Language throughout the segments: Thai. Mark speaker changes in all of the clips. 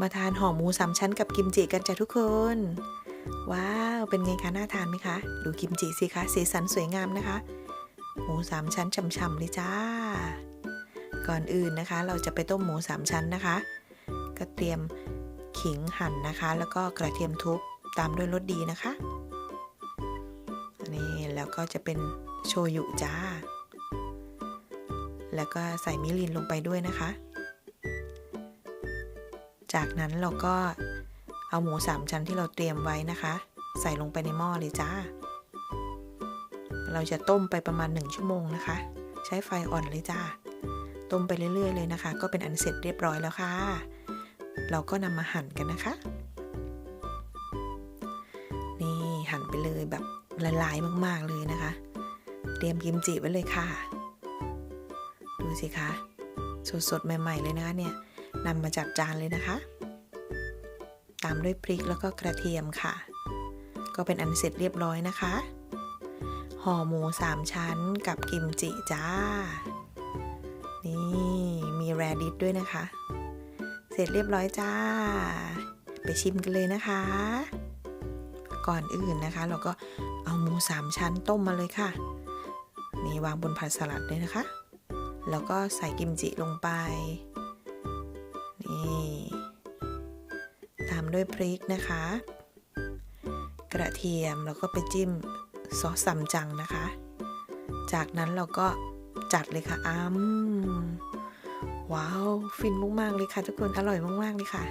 Speaker 1: มาทานห่อหมูสามชั้นกับกิมจิกันจ้ะทุกคน ว้าว เป็นไงคะน่าทานไหมคะ ดูกิมจิสิคะสีสันสวยงามนะคะ หมูสามชั้นฉ่ำๆเลยจ้า ก่อนอื่นนะคะ เราจะไปต้มหมูสามชั้นนะคะ ก็เตรียมขิงหั่นนะคะ แล้วก็กระเทียมทุบตามด้วยรสดีนะคะนี่แล้วก็จะเป็นโชยุจ้า แล้วก็ใส่มิรินลงไปด้วยนะคะ จากนั้นเราก็เอาหมูสามชั้นที่เราเตรียมไว้นะคะ ใส่ลงไปในหม้อเลยจ้า เราจะต้มไปประมาณ 1 ชั่วโมงนะคะ ใช้ไฟอ่อนเลยจ้า ต้มไปเรื่อย ๆ เลยนะคะ ก็เป็นอันเสร็จเรียบร้อยแล้วค่ะ เราก็นำมาหั่นกันนะคะ นี่หั่นไปเลยแบบละลายมากๆเลยนะคะ เตรียมกิมจิไว้เลยค่ะ ดูสิคะสดๆใหม่ ๆ เลยนะคะเนี่ย นำมาจัดจานเลยนะคะ ตามด้วยพริกแล้วก็กระเทียมค่ะ ก็เป็นอันเสร็จเรียบร้อยนะคะ ห่อหมูสามชั้นกับกิมจิจ้า นี่มีแรดิสด้วยนะคะ เสร็จเรียบร้อยจ้า ไปชิมกันเลยนะคะ ก่อนอื่นนะคะ เราก็เอาหมูสามชั้นต้มมาเลยค่ะ นี่วางบนผัดสลัดเลยนะคะ แล้วก็ใส่กิมจิลงไป นี่ตามด้วยพริกนะคะ กระเทียมแล้วก็ไปจิ้มซอสซัมจังนะคะ จากนั้นเราก็จัดเลยค่ะอ้มว้าว ฟินมากๆเลยค่ะ ทุกคนอร่อยมากๆเลยค่ะ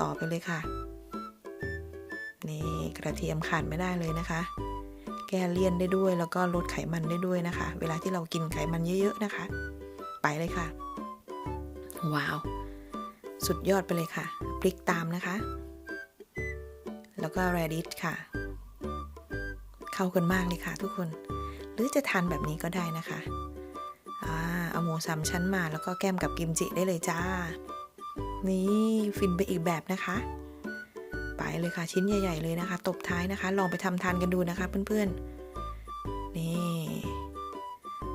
Speaker 1: ต่อไปเลยค่ะ นี่กระเทียมขาดไม่ได้เลยนะคะ แก้เลี่ยนได้ด้วยแล้วก็ลดไขมันได้ด้วยนะคะ เวลาที่เรากินไขมันเยอะ ๆ นะคะ ไปเลยค่ะ ว้าว สุดยอดไปเลยค่ะพริกตามนะคะ แล้วก็แรดิสค่ะ เข้ากันมากเลยค่ะทุกคน หรือจะทานแบบนี้ก็ได้นะคะอ่าเอาหมูสามชั้นมาแล้วก็แก้มกับกิมจิได้เลยจ้า นี่ฟินไปอีกแบบนะคะ ไปเลยค่ะชิ้นใหญ่ ๆ เลยนะคะ ตบท้ายนะคะ ลองไปทำทานกันดูนะคะเพื่อนๆ นี่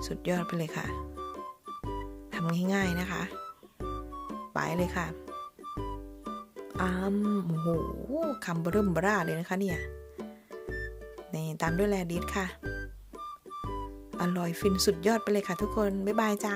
Speaker 1: สุดยอดไปเลยค่ะทำง่ายๆนะคะ ไปเลยค่ะอ้ามโอ้โหคำเริ่มบราเลยนะคะเนี่ย นี่ตามด้วยแลดิสค่ะ อร่อยฟินสุดยอดไปเลยค่ะทุกคน บ๊ายบายจ้า